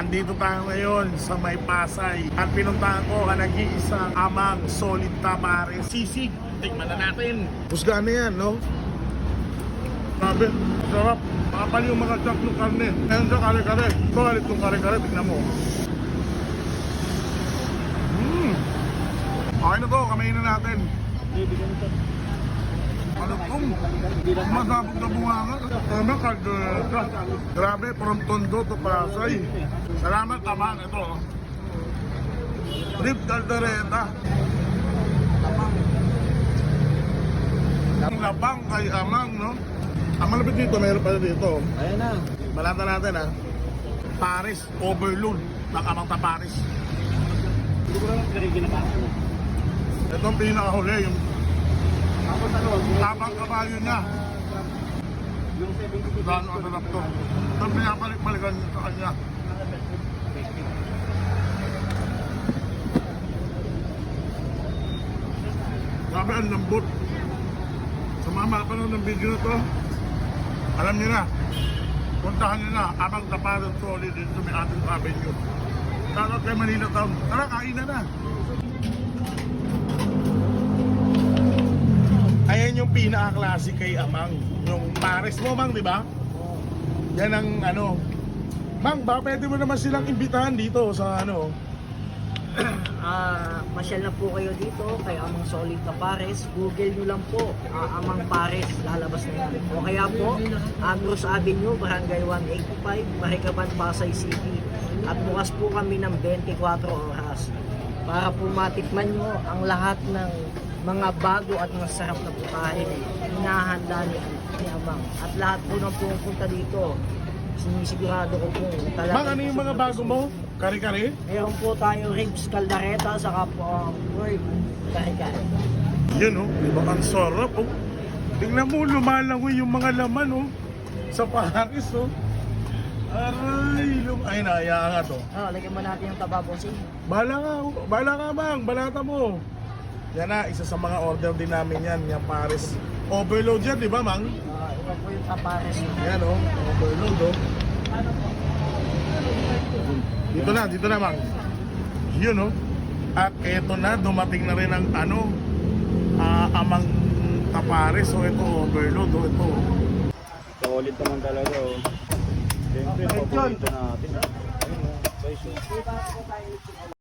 Andito tayo ngayon sa May Pasay at pinuntahan ko ang nag-iisang amang solid tamares. Sisig, tikman na natin. Husga na yan, no? Sabi, sarap. Makapal yung mga chunk ng karne. Ngayon sa kare-kare. Ito halit ng kare-kare, tignan mo. Mmm. Okay na to, kamayin na natin. Malutong. Masabog na bunga Tama, kaldereta. Grabe, from Tondo to Pasay. Salamat, Amang. Ito. oh. Rib kaldereta. Ang labang kay Amang, no? Ang malapit dito, meron pa dito. Ayan na. Balata natin, ha? Paris, overload. Nakamang ta Paris. Hindi ko lang karigin na ako. Ito ang pinakahuli, yung? Tabang kabayo niya. Yung 70 Gaano kasarap to. Ito ang pinapalik-balikan sa kanya. Grabe ang lambot. Sa mga mapanood ng video na to, alam niyo na, puntahan niyo na, abang taparan solid dito may ating avenue. Shoutout kay Manila Town. Tara, kain na na. Pinaka-classic kay Amang. Yung pares mo, Mang, di ba? Yan ang ano. Mang, baka pwede mo naman silang imbitahan dito sa ano. Ah, masyal na po kayo dito kay Amang Solid Pares. Google nyo lang po ah, Amang Pares, lalabas na yan. O kaya po, Andros Avenue, Barangay 185, Marikaban, Pasay City. At bukas po kami ng 24 oras para po matikman nyo ang lahat ng mga bago at masarap na putahe na hinahanda ni, ni Amang. At lahat po ng pumupunta dito, sinisigurado ko po talaga. Mang, ano yung mga bago mo? Kari-kari? Meron po tayo ribs caldereta saka po um, pork kare-kare. Yan oh, di ba? Ang sarap oh. Tingnan mo, lumalangoy yung mga laman oh. Sa Paris oh. Aray, lum... Ay, naaya nga to. Oh, lagyan mo natin yung taba bossing. Bahala ka, bahala ka bang, balata mo. Yan na, isa sa mga order din namin yan, yung Paris. Overload yan, di ba, Mang? Uh, ito po yung tapares nyo. Yan oh, overload oh. Dito na, dito na, Mang. Yun oh. At eto na, dumating na rin ang ano, ah, amang tapares. So ito, overload oh, ito. Solid naman talaga oh. Siyempre, paborito natin. Ayun oh. Oh.